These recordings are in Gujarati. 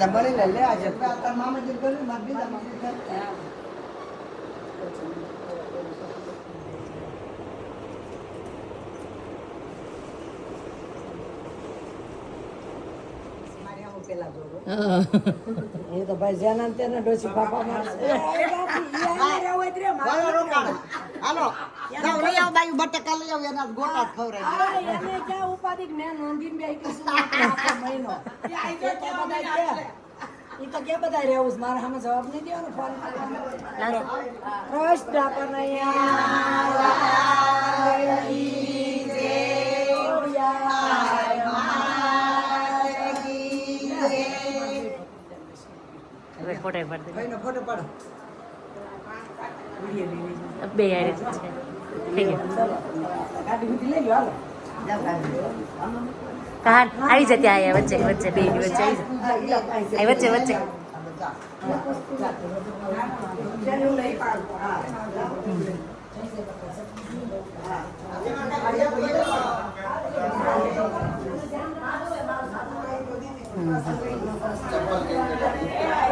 લે. લે આજે તાર મામાજી કર્યું માર બીજા મામા એ તો ભાઈ જેના તેના ડોસી બાપા મારશે હાલો. જાઓ લઈ આવો દાયું બટેકા લઈ આવો એના ગોટા જ એને ક્યાં ઉપાધિ જ્ઞાન નોંધીને બે મહિનો. એ તો કે. બધા રહેવું. મારે સામે જવાબ નહીં દેવાનો ફોન ફોટો પાડો બે છે. કહાન આવી જતી આયા વચ્ચે વચ્ચે બે વચ્ચે આવી જા વચ્ચે વચ્ચે.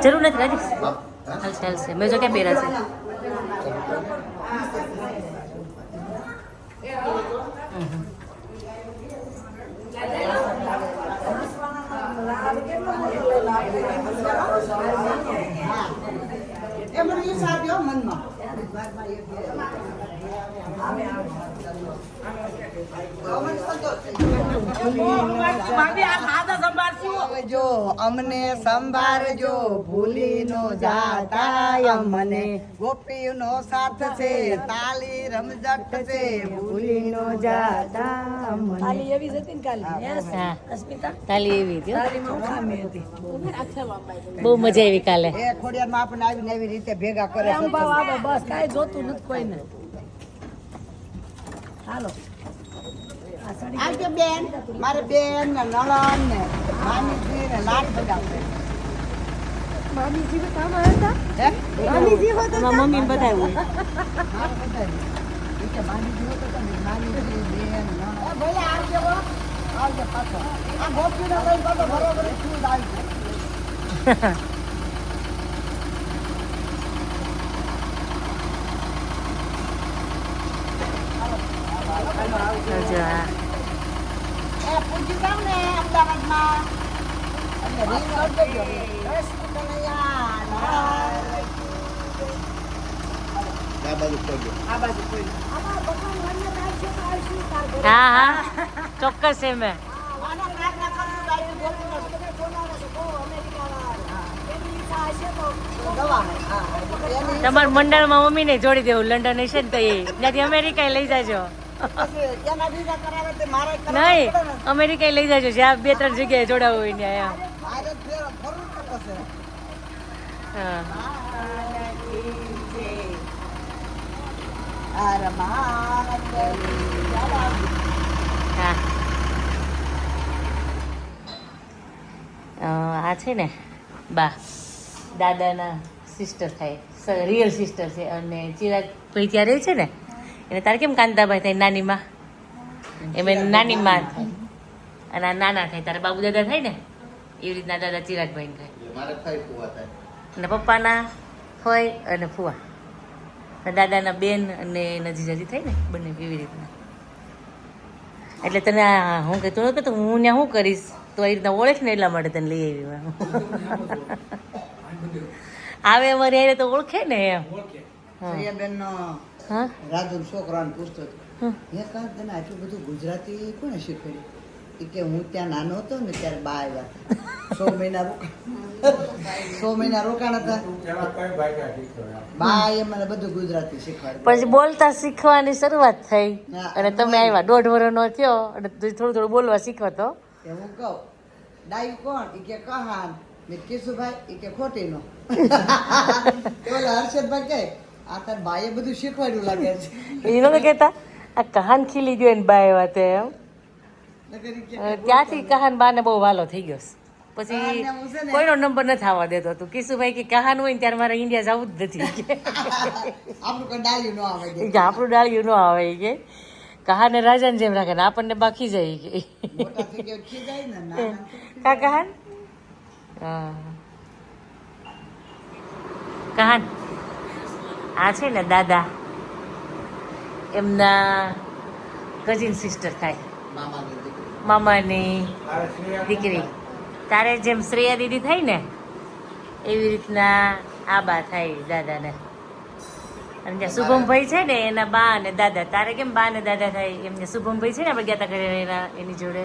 જરૂર નથી રાજેશ ચાલશે ચાલશે મેં જો ક્યાં પહેરા છે એ મને સાધ્યો મનમાં. જો અમને સંભાળજો ભૂલી નો જાતા અમને. ગોપી નો સાથ છે તાલી રમઝટ છે ભૂલી નો જાતા અમને. ખાલી એવી હતી ને કાલે અસ્મિતા? તાલી એવી હતી બહુ મજા આવી કાલે એ ખોડિયાર માં આપણને આવીને એવી રીતે ભેગા કરે બસ કાંઈ જોતું નથી કોઈને. હાલો આ સડી આમ કે બેન મારે બેન ને નણન ને મામીજી ને લાડ બધા. મામીજી તો આમાં હતા હે? મામીજી હોત તો મમ્મી બધાય મામીજી હોત મામીજી, બેન. ભલે આવજે. આવજે પાછો. આ ગોપીનો કઈ બરોબર શું જ આવશે. જો આ એ પૂછી જાવ ને અમદાવાદમાં એટલે ring કરજો જો. કૃષ્ણ કનૈયા લાલ. આમાં ભગવાન વન્ય આવશે તો આવશું તાર ઘરે. હા હા. ચોક્કસ છે? મેં તમારા મંડળમાં મમ્મીને જોડી દેવું. લંડન હશે ને તો એ. ત્યાંથી અમેરિકા લઈ જાજો. નહીં અમેરિકા લઈ જજો જ્યાં બે ત્રણ જગ્યાએ જોડાવું હોય ત્યાં. હા. આ છે ને બા દાદાના સિસ્ટર થાય. રિયલ સિસ્ટર છે. અને ચિરાગ ભાઈ ત્યાં રહે છે ને? એને તારે કેમ કાંતાભાઈ થાય? નાનીમાં એમ નાની નાનીમાં થાય. અને આ નાના થાય. તારે બાબુ દાદા થાય ને? એવી રીતના દાદા ચિરાગભાઈ થાય. અને પપ્પાના ફય અને ફુવા. દાદાના બેન અને એના જીજાજી થાય ને? બંને એવી રીતના. એટલે તને આ હું કે તું તો હું ત્યાં શું કરીશ? તો એ રીતના ઓળખ ને એટલા માટે તને લઈ આવી આવે અમારે તો ઓળખે ને એમ. હા. હા? રાજુ છોકરાને પૂછતો હતો. મેં કહ્યું તને આટલું બધું ગુજરાતી કોને શીખવ્યું? એ કે હું ત્યાં નાનો હતો ને ત્યારે બા આવ્યા સો મહિના રોકાણ સો મહિના રોકાણ હતા. બા એ મને બધું ગુજરાતી શીખવાડ્યું પછી બોલતા શીખવાની શરૂઆત થઈ. અને તમે આવ્યા દોઢ વર્ષનો થયો અને તું થોડું થોડું બોલવા શીખવા તો હું કહું ડાયું કોણ? ઈ કે કહાન. મેં કેશુભાઈ ઈ કે ખોટીનો. બોલો હર્ષદભાઈ કહે આ તાર બાએ બધું શીખવાડ્યું લાગે છે. એ નતો કહેતા આ કહાન ખીલી ગયો ને એમ. ત્યાંથી કહાન બાને બહુ વાલો થઈ ગયો પછી કોઈનો નંબર નથી આવવા દેતો તું કિશુભાઈ કે કહાન હોય ને ત્યારે મારે ઇન્ડિયા જવું જ નથી. કે આપણું ડાયું ન આવે કે. આપણું ડાળિયું ન આવે કે. કહાને રાજાને જેમ રાખે ને આપણને બાકી જાય કે. કા કહાન? હા. કહાન? આ છે ને દાદા. એમના કઝિન સિસ્ટર થાય. મામાની દીકરી. તારે જેમ શ્રેયા દીદી થાય ને એવી રીતના આ બા થાય દાદાને. અને જ્યાં શુભમભાઈ છે ને એના બા અને દાદા. તારે કેમ બા અને દાદા થાય? એમને શુભમભાઈ છે ને આપણે ગયા તા ઘરે એના એની જોડે.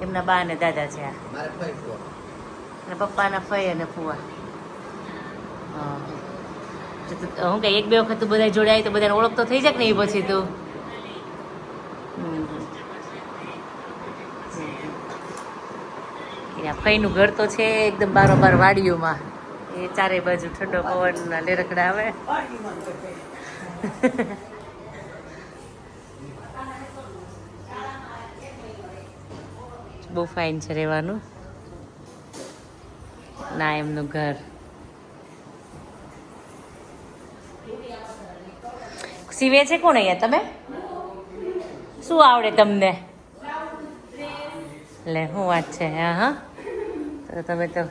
એમના બા અને દાદા છે આ. મારે અને પપ્પાના ફઈ અને ફુવા. હા. હું કે એક બે વખત તું બધા જોડે આવી તો બધાને ઓળખતો થઈ જાય ને એ પછી તું. ભાઈનું ઘર તો છે એકદમ બારોબાર વાડીઓમાં. એ ચારે બાજુ ઠંડો પવનના લેરકડા આવે. બહુ ફાઇન છે રહેવાનું. ના, એમનું ઘર. સીવે છે કોણ અહીંયા? તમે? શું આવડે તમને? લે શું વાત છે હા હા. તો તમે તો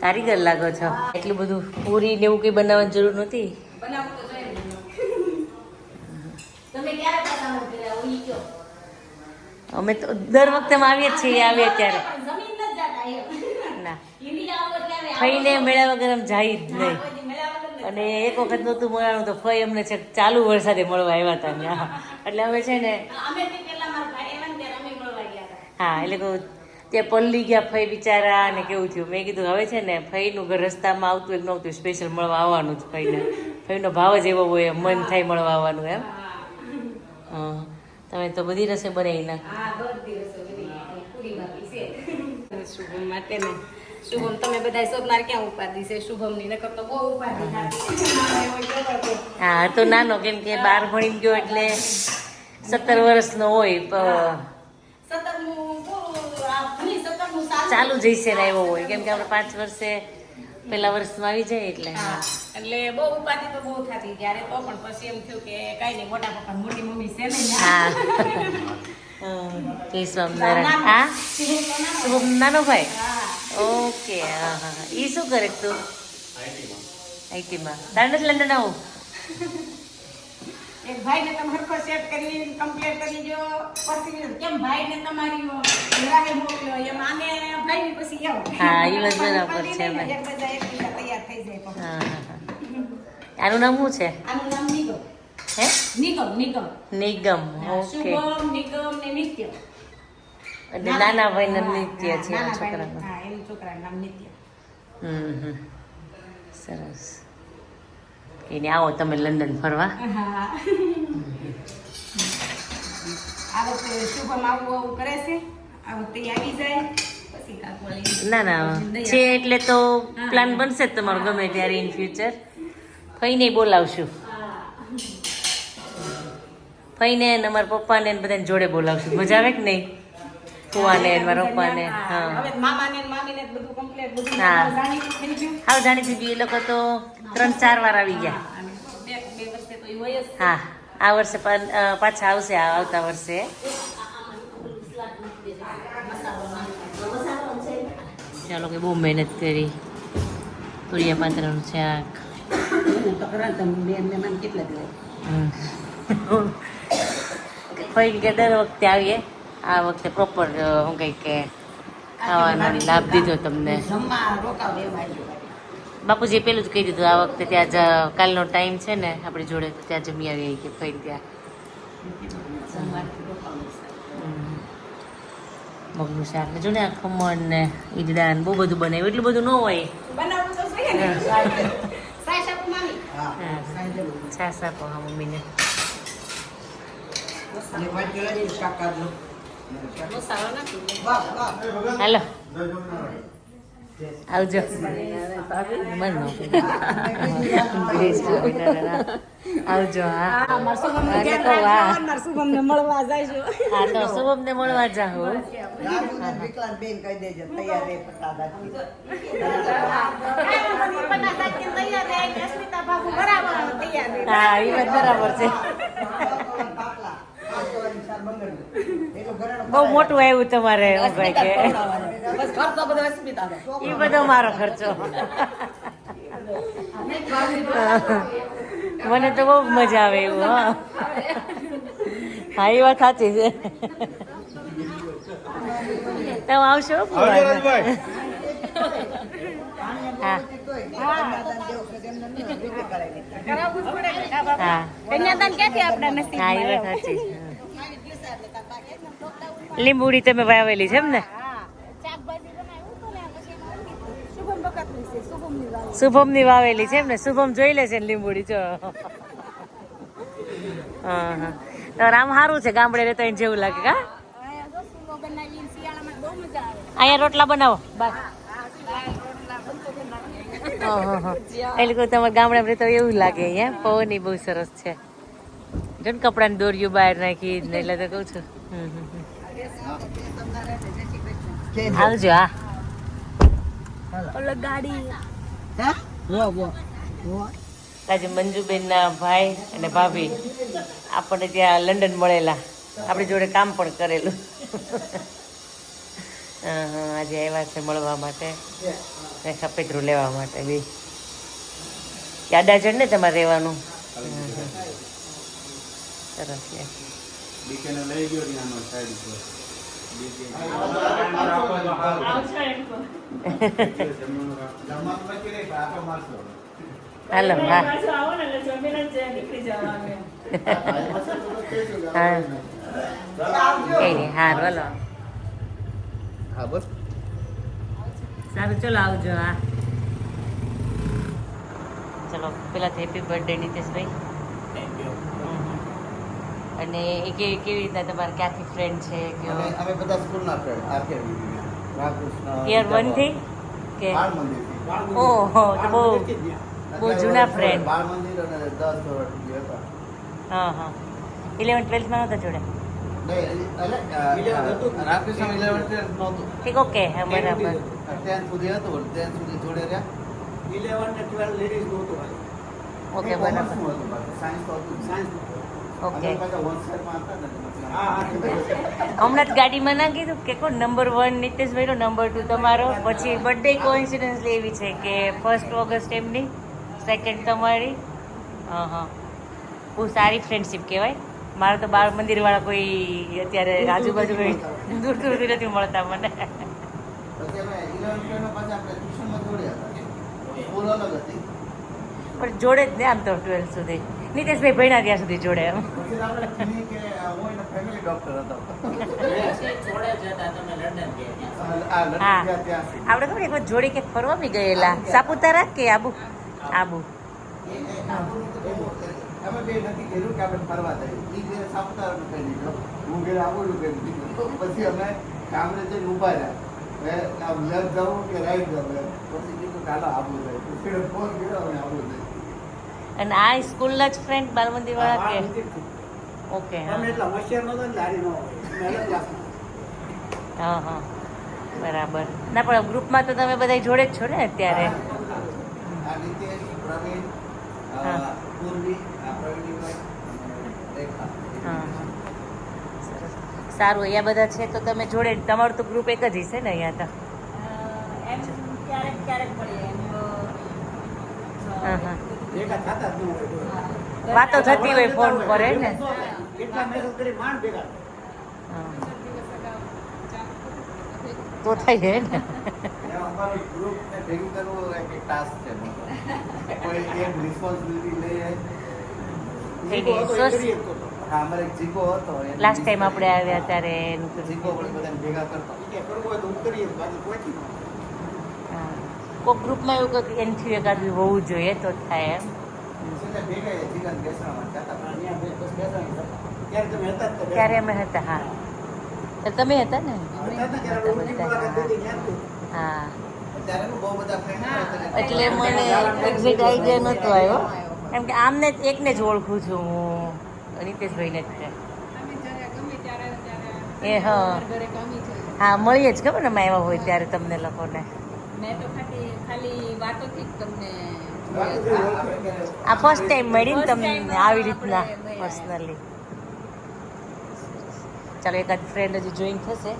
કારીગર લાગો છો. એટલું બધું પૂરી ને એવું કંઈ બનાવવાની જરૂર નહોતી? અમે તો દર વખતે આવીએ છીએ આવીએ ત્યારે. ના. થઈને મેળા વગર આમ જાય જ નહીં. અને એક વખત નહોતું મળવાનું તો ફઈ અમને છે ચાલુ વરસાદે મળવા આવ્યા હતા ત્યાં. એટલે અમે છે ને હા એટલે કહું ત્યાં પલ્લી ગયા ફઈ બિચારા ને કેવું થયું? મેં કીધું હવે છે ને ફઈનું ઘર રસ્તામાં આવતું એક નહોતું સ્પેશિયલ મળવા આવવાનું જ ફઈને. ફઈનો ભાવ જ એવો હોય એમ મન થાય મળવા આવવાનું એમ. હા. તમે તો બધી રસે બનાવી નાખ. શુભમ માટે ને શુભમ તમે બધા શોધનાર ક્યાં ઉપાધિ છે? શુભમની નકર તો બહુ ઉપાધિ હા તો નાનો કેમ કે બાર ભણી ગયો એટલે સત્તર વર્ષનો હોય ચાલુ જઈશે ને એવો હોય કેમ કે આપણે પાંચ વર્ષે પેલા વર્ષમાં આવી જાય એટલે. એટલે બહુ ઉપાધિ તો બહુ થતી ત્યારે તો પણ પછી એમ થયું કે કાંઈ નહીં મોટા પપ્પા મોટી મમ્મી છે ને હા. જય સ્વામિનારાયણ હા શુભમ નાનો ભાઈ ઓકે હા હા એ શું કરે તું આઈટીમાં તારે નથી લંડન આવું એક ભાઈને તમે હરખો સેટ કરી કમ્પ્લીટ કરી દો પછી કેમ ભાઈને તમારી રાહે મોકલ્યો એમ આને ભાઈને પછી આવો. હા, એ વાત બરાબર છે એક બધા એકબીજા તૈયાર થઈ જાય હા હા હા. આનું નામ શું છે? આનું નામ નિગમ. હે? નિગમ નિગમ. નિગમ ઓકે. નિગમ ને નિત્ય. એટલે નાના ભાઈના નિત્ય છે છોકરાનું. હા એનું છોકરાનું નામ નિત્ય. હમ હમ. સરસ. એને આવો તમે લંડન ફરવા. આ વખતે શુભમ આવું આવું કરે છે. આ વખતે આવી જાય. પછી કાંક વળી ના. ના છે એટલે તો પ્લાન બનશે તમારો ગમે ત્યારે ઇન ફ્યુચર ફઈને બોલાવશું. ફઈને ને અમારા પપ્પાને ને બધાને જોડે બોલાવશું. મજા આવે કે નહીં? ફુવાને ને મારા પપ્પાને હા. હા. જાણીતું થઈ ગયું. જાણીતી બી એ લોકો તો ત્રણ ચાર વાર આવી ગયા. હા, અને બે બે વર્ષે તો ઈ હોય જ. હા. આ વર્ષે પા- પાછા આવશે આવતા વર્ષે. ચાલો કે બહુ મહેનત કરી. તુરિયા પાત્રનું શાક. હમ. ફઈ કે દર વખતે આવીએ આ વખતે પ્રોપર હું કંઈ કે ખાવાનો લાભ દીધો તમને બાપુજી પેલું જ કહી દીધું આ વખતે ત્યાં જ કાલનો ટાઈમ છે ને આપણી જોડે તો ત્યાં જમી આવીએ કે ફઈ ત્યાં. મગનું શાક ને જો ને આ ખમણ ને ઈદડા ને બહુ બધું બનાવ્યું એટલું બધું ન હોય બનાવવું તો ને. આપો હા. છાશ આપો હા મમ્મીને. હાલો. આવજો. આવજો હા. તો શુભમ ને મળવા રહે. હા એ વાત બરાબર છે. બહુ મોટું આવ્યું તમારે ભાઈ કે. બસ ખર્ચો બધો અસ્મિતા એ બધો મારો ખર્ચો. મને તો બહુ મજા આવે એવું હા. હા એ વાત સાચી છે. તમે આવશો હા? હા કન્યાદાન ક્યાંથી આપણા હા. એ વાત? સાચી લીંબુડી તમે વાવેલી છે એમ ને. શુભમની વાવેલી છે ને? શુભમ જોઈ લે છે લીંબુડી જો. હા આમ સારું છે ગામડે રહેતા એને જેવું લાગે કા અહીંયા રોટલા બનાવો બસ એટલે કોઈ તમારે ગામડામાં રહેતા એવું લાગે અહીંયા પવન બહુ સરસ છે. જો ને કપડાની દોરીઓ બહાર નાખી એટલે તો કહું છું. હમ, હમ. આવજો હા. હે? વો, વો. વો. આજે મંજુબેનના ભાઈ અને ભાભી આપણને ત્યાં લંડન મળેલા. આપણી જોડે કામ પણ કરેલું. હા હા આજે આવ્યા છે મળવા માટે. ને સફેદરું લેવા માટે બી. યાદા છે ને તમારે રહેવાનું. સરસ હાલો હા. હા કઈ નહીં હારું હાલો હા બસ સારું ચલો આવજો હા. ચલો પેલા હેપી બર્થડે નીતેશભાઈ. અને એ કેવી કેવી રીતના તમારે ક્યાંથી ફ્રેન્ડ છે કે અમે બધા સ્કૂલના ફ્રેન્ડ આખે રામકૃષ્ણ યર વનથી? કે. ઓહો તો બહુ બહુ જૂના ફ્રેન્ડ બાળ મંદિર અને દસ વર્ષથી હતા. હા હા. ઇલેવન ટ્વેલ્થમાં હતા જોડે ઠીક ઓકે હા બરાબર ટેન્થ સુધી હતું. ટેન્થ સુધી જોડે રહ્યા. ઇલેવન ને ટ્વેલ્વ લેડીઝ નહોતું ઓકે બરાબર. નું હતું પાછું, સાયન્સ તો હતું સાયન્સ ઓકે હમણાં જ ગાડીમાં ના કીધું કે કોણ? નંબર વન નીતેશભાઈનો નંબર ટુ તમારો. પછી બર્થડે કોઇન્સિડન્સ એવી છે કે ફર્સ્ટ ઓગસ્ટ એમની સેકન્ડ તમારી. હા હા બહુ સારી ફ્રેન્ડશિપ કહેવાય. મારે તો બાળ મંદિરવાળા કોઈ અત્યારે આજુબાજુ કોઈ દૂર દૂરથી નથી મળતા મને પછી અમે ઇલેવન ટ્વેલ્વમાં પાછા આપણે ટ્યુશનમાં જોડ્યા હતા સ્કૂલ અલગ હતી પણ જોડે જ ને આમ તો ટ્વેલ્થ સુધી. નીતેશભાઈ ભણ્યા ત્યાં સુધી જોડે એમ. આપણે clinic એ, હું એનો ફેમિલી ડોક્ટર હતો. આ લંડન હા. આપણે ખબર એક વખત જોડે કે ફરવા બી ગયેલા સાપુતારા કે આબુ? આબુ. પછી અમે કામરે જઈને ઊભા રહ્યા. લેફ્ટ જવું કે રાઈટ જવું પછી કીધું આબુ જાય ફોન કર્યો અમે આબુ જઈએ. અને આ સ્કૂલના જ ફ્રેન્ડ બાલ મંદિરવાળા કે? ઓકે હા. હા હા. બરાબર. ના પણ ગ્રુપમાં તો તમે બધા જોડે જ છો ને અત્યારે? સારું અહીંયા બધા છે તો તમે જોડે તમારું તો ગ્રુપ એક જ હશે ને અહીંયા તો? એમ ક્યારેક ક્યારેક મળીએ. એમ તો, હા હા. વાતો થતી હોય ફોન પર હે ને. તો થઈ હે ને? લાસ્ટ ટાઈમ આપણે આવ્યા ત્યારે ભેગા કરતો ઈ કે કરવું હોય તો હું કરીએ બાકી પહોંચી ન હા કોઈક ગ્રુપમાં એવું કંઈક એનથી એકાદ બી હોવું જોઈએ તો જ થાય એમ. ત્યારે તમે હતા જ તો ત્યારે અમે હતા હા. તો તમે હતા ને. હા. એટલે મને એક્ઝેક્ટ આઈડિયા નહોતો આવ્યો. કેમ કે આમને એકને જ ઓળખું છું હું નીતેશભાઈને જ છે. એ હા. હા મળીએ જ ખબર ને એવા હોય ત્યારે તમને લોકોને. મેં તો ખાલી ખાલી વાતોથી જ તમને બાકી તો ઓળખે. આ ફર્સ્ટ ટાઈમ મળીને First તમને આવી રીતના પર્સનલી ચાલો એકાદ ફ્રેન્ડ હજી જોઈન થશે.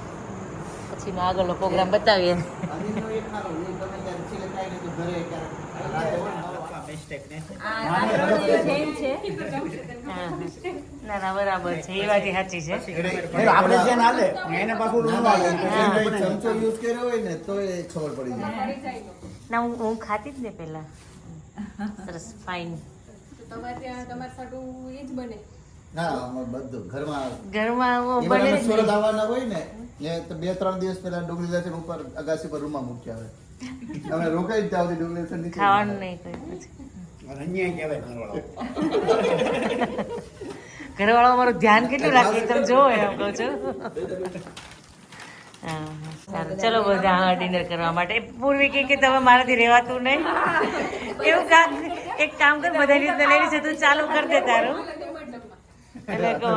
પછીનો આગળનો પ્રોગ્રામ બતાવીએ. હા. ના ના બરાબર છે. એ વાત સાચી છે. આપણે છે હાલે એને પાછું ના, ન ના, હાલે. એને કોઈ ચમચો યુઝ કર્યો હોય ને તો એ ખબર પડી જાય. ના હું હું ખાતી જ ને પહેલા. સરસ ફાઇન તમારે ત્યાં તમારે સાટું એ જ બને. ના બધું ઘરમાં. ઘરમાં આવો બને સુરત આવવાના હોય ને એ તો બે ત્રણ દિવસ પહેલા ડુંગળી લસણ ઉપર અગાસી પર રૂમમાં મૂક્યા આવે અમે રોકાઈ જ ત્યાં સુધી ડુંગળી લસણ ખાવાનું નહીં કોઈ પછી. કહેવાય ઘરવાળો. ઘરવાળો અમારું ધ્યાન કેટલું રાખે તમે જો એમ કહું છું. સારું ચલો બધા હા ડિનર કરવા માટે. પૂર્વી કે કે તમે મારાથી રહેવાતું નહીં? એવું કામ એક કામ કર બધા રીતના લઈ છે તું ચાલુ કર દે તારું. એટલે કહો,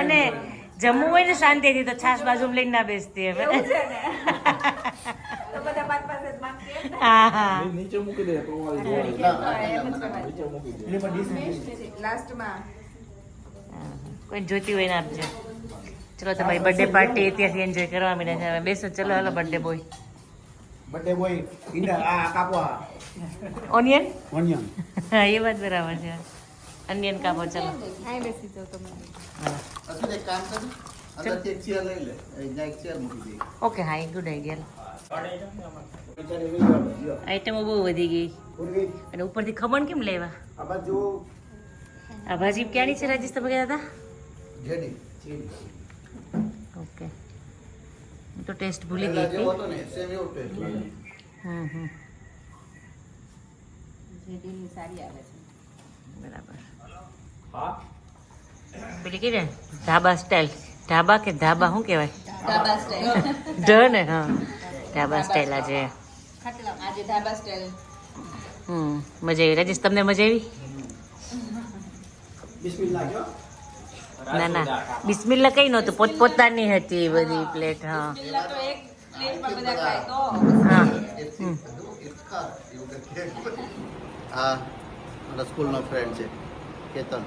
અને જમવું હોય ને શાંતિથી તો છાશ બાજુ લઈને ના બેસતી હવે. હા હા. નીચે મૂકી દે તો કોઈ જોતી હોય ને આપજો ચલો તમારી બર્થડે પાર્ટી ત્યાંથી એન્જોય કરવા માંડ્યા છે. બેસો ચલો હાલો બર્થડે બોય બર્થડે બોય ઇન્ડા આ કાપો ઓનિયન ઓનિયન હા એ વાત બરાબર છે. અનિયન કાપો ચલો. હા. અશ્વિન, એક કામ કર. અંદરથી એક ચેર લઈ લે. અહીંયા એક ચેર મૂકી દે. ઓકે હા એ ગુડ આઈડિયા. આઈટમો બહુ વધી ગઈ. અને ઉપરથી ખમણ કેમ લેવા? આ બાજુ આ ભાજી ક્યાંની છે રાજેશ તમે કહેતા હતા? ઓકે. તો ટેસ્ટ ભૂલી ગઈ હતી. હમ હમ. જેડીની સારી આવે છે. બરાબર. પેલી કે ધાબા સ્ટાઇલ ધાબા કે ધાબા શું કહેવાય? ઢ ને હા. ધાબા સ્ટાઇલ આજે આજે ધાબા હમ મજા આવી. રાજેશ તમને મજા આવી? ના ના. બિસ્મિલ્લા કઈ નહોતું. પોતપોતાની હતી એ બધી પ્લેટ હા. બિસ્મિલ્લા તો એક પ્લેટમાં બધા ખાય તો. હા. હા. મારા સ્કૂલનો ફ્રેન્ડ છે કેતન.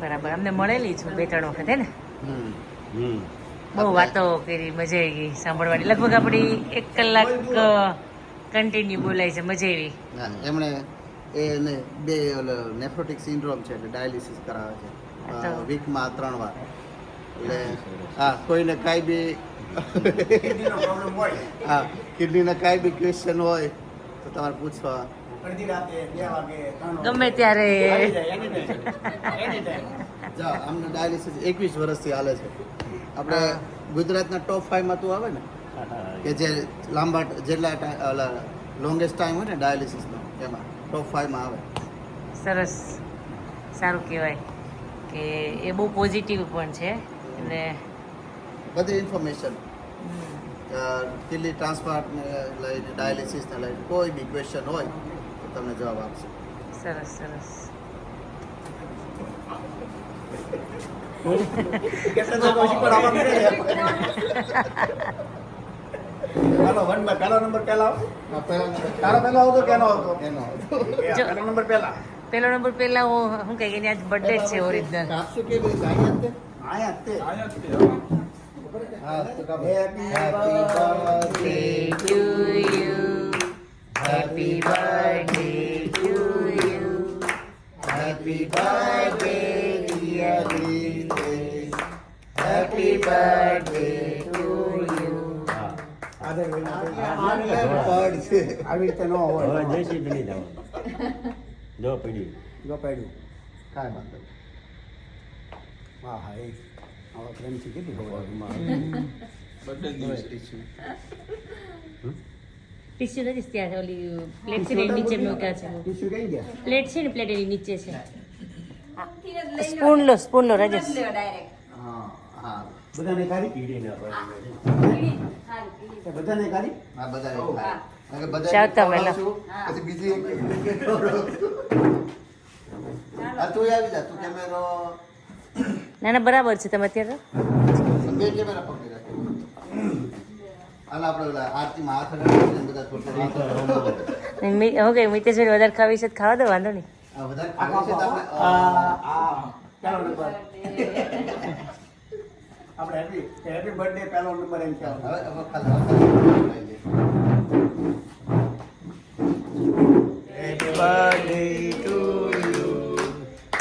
બરાબર. અમને મળેલી છું બે ત્રણ વખત હે ને? હમ. બહુ વાતો કરી મજા આવી ગઈ સાંભળવાની. લગભગ આપણી એક કલાક કન્ટિન્યુ બોલાય છે મજા આવી. એમણે એને બે ઓલો નેફ્રોટિક સિન્ડ્રોમ છે એટલે ડાયાલિસિસ કરાવે છે. વીકમાં ત્રણ વાર. એટલે હા કોઈને કાંઈ બી કિડનીનો પ્રોબ્લેમ હોય. હા કિડનીના કાંઈ બી ક્વેશ્ચન હોય તો તમારે પૂછવા. ગમે ત્યારે. અમને ડાયાલિસિસ એકવીસ વર્ષથી હાલે છે. આપણે ગુજરાતના ટોપ ફાઈવમાં તું આવે ને કે જે લાંબા જેટલા ઓલા લોંગેસ્ટ ટાઈમ હોય ને ડાયાલિસિસનો એમાં. ટોપ ફાઈવમાં આવે. સરસ. સારું કહેવાય કે એ બહુ પોઝિટિવ પણ છે. અને બધી ઇન્ફોર્મેશન કિડની ટ્રાન્સપ્લાન્ટને લઈને ડાયાલિસિસને લઈને કોઈ બી ક્વેશ્ચન હોય તો તમને જવાબ આપશે. સરસ સરસ. કેટલા તો પછી પણ આવા પહેલો નંબર પહેલા તારો પહેલો આવતો કેનો આવતો? એનો પહેલો નંબર પહેલા. પેલો નંબર પહેલા હું શું કહે કે એની આજ બર્થડે છે ઓરિજિનલ કાપશો અહીંયા જ તે? આયા તે. હા તો કાપો. Happy birthday to you. happy birthday to you. Happy birthday, આદર વિના કોઈ પડ છે. આવી રીતે ન હોય હવે જયશ્રી બની જવાનું જો પડી જો પડ્યું કાંઈ વાંધો નહીં. હા હા એ આવા પ્રેમથી કીધું ખબર ટીસ્યુ નથી ત્યાં ઓલી પ્લેટ છે ને એની નીચે મૂક્યા છે ટીસ્યુ કઈ ગયા પ્લેટ છે ને પ્લેટ એની નીચે છે થી જ લઈ લો. સ્પૂન લો સ્પૂન લો રાજેશ જ લેવા direct. હા હા બધાને ના પડી. બધાને ખાધી હા બધાને ખાય. કારણ કે બધાને ચાલતા વહેલા. ખવડાવશું, પછી બીજી એક તું આવી જા તું કેમેરો ના ના બરાબર છે તમે અત્યારે બે કેમેરા પકડી રાખે હાલ આપણે ઓલા આરતીમાં હાથ અડાડીને બધા થોડું થોડું. મી- હું કઈ મિતેશભાઈ વધારે ખાવી છે ખાવા દો વાંધો નહીં. વધારે ખાવું છે તો આપણે આ આ પહેલો નંબર આપણે હેપી હેપી બર્થડે પહેલો નંબર એમ કહેવાનું હવે હવે ખાલી હવે ખાલી લઈ લઈએ. Happy birthday to you.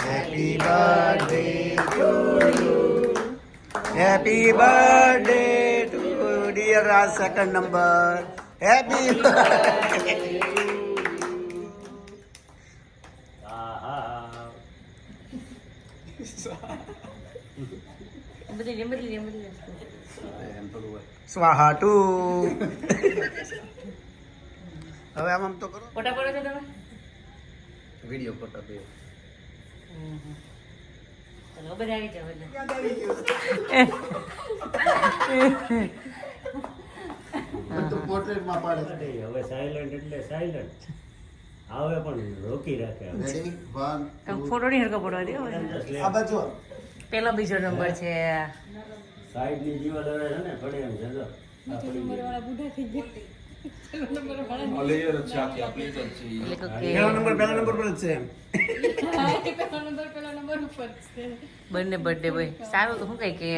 Happy birthday to you. Happy birthday to dear Raj second સ્વાહા ટુ. હવે આમ આમ તો કરો. ફોટા પડો છો તમે? વીડિયો ફોટા બે. ચલો બધા આવી જાઓ એટલે. પોર્ટ્રેટમાં પાડે હવે સાયલન્ટ એટલે સાયલન્ટ આવે પણ રોકી રાખે. ફોટો નહીં હરકો પડવા દે આ બાજુ પેલો બીજો નંબર છે. સાઈડની દિવાલ હવે છે ને પડે એમ છે જો. આ પડી ગઈ. એટલે કહું કે પહેલો નંબર પહેલો નંબર પર જ છે બંને બર્થડે ભાઈ સારું શું કઈ કે?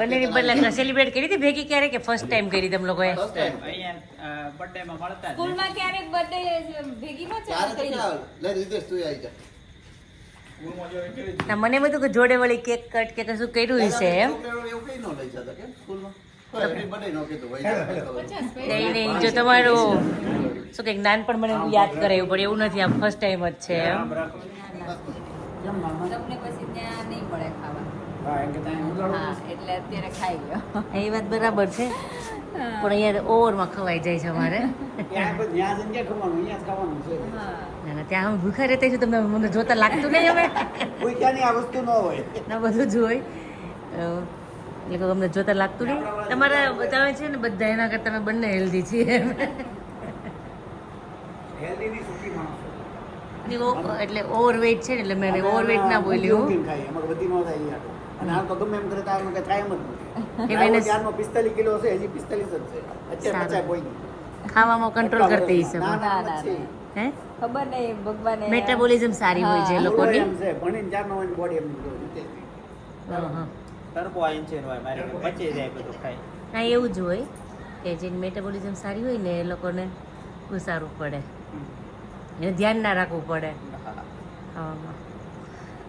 બંનેની કેક સેલિબ્રેટ કરી હતી ભેગી ક્યારે કે ફર્સ્ટ ટાઈમ કરી તમે લોકોએ? સ્કૂલમાં ક્યારેક birthday ભેગી ન ચાલે આવે? લે રીતેશ તું આવી જા ના, મને એમ હતું કે જોડે વળી કેક કટ કે કશું કર્યું હશે એમ. છોકરાઓ એવું કઈ ન લઈ જતા કેમ સ્કૂલમાં? એવરીબડી નો કીધું ભાઈ જા, કઈ નહીં જો તમારું શું કંઈક નાનપણ મને યાદ કરાયું પણ એવું નથી આમ ફર્સ્ટ ટાઈમ જ છે એમ. તમને પછી ત્યાં નહીં મળે ખાવા. હા એમ કે ત્યાં ઉતારો હા એટલે અત્યારે ખાઈ ગયો એ વાત બરાબર છે. પણ અહીંયા ઓવરમાં ખવાઈ જાય છે અમારે. ત્યાં હું. ભૂખા રહેતા છું તમને મને જોતા લાગતું નહીં હવે. ભૂખ્યાની આ વસ્તુ ન હોય. ના બધું જ હોય. એટલે કહું અમને જોતા લાગતું નહીં. તમારા બતાવે છે ને બધા એના કરતા અમે બંને હેલ્ધી છીએ હેલ્ધીની સુખી માણસો ની ઓ- એટલે ઓવરવેટ છે ને એટલે મેં ઓવરવેટ ના બોલ્યું. અને હાલ તો ગમે એમ કરે તો કઈ થાય એમ જ નથી. કે લાવો એને- ત્યારનો 45 કિલો છે હજી 45 જ છે. અત્યારે સારું. 50 કોઈ નહીં. ખાવામાં કંટ્રોલ કરતી હશે ના, ના, ના, હે? ખબર નહીં ભગવાન મેટાબોલિઝમ સારી હોય છે એ લોકોની. ભણીને ને રીતે હા, હા. ટર્બો એન્જિન હોય મારે બચી જાય બધું ખાઈ. હા એવું જ હોય કે જેની મેટાબોલિઝમ સારી હોય ને એ લોકોને બહુ સારું પડે એને ધ્યાન ના રાખવું પડે. ખાવામાં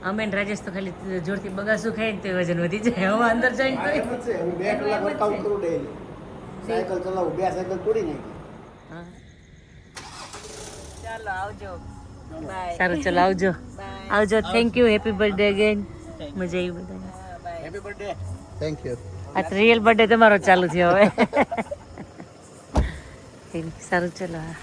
અમે રાજેશ તો ખાલી જોરથી બગાસું ખાઈ તો વજન વધી જાય. હવે અંદર જઈને છે. હું બે કલાક વર્કઆઉટ કરું ડેલી સાયકલ ચલાવું બે સાયકલ તોડી નાખી. ચાલો આવજો. બાય સારું ચલો આવજો. આવજો. Thank you happy birthday again મજા આવી બધા હેપી બર્થડે થેન્ક યુ આ રિયલ બર્થડે તમારો ચાલુ થયો હવે. સારું ચલો હા.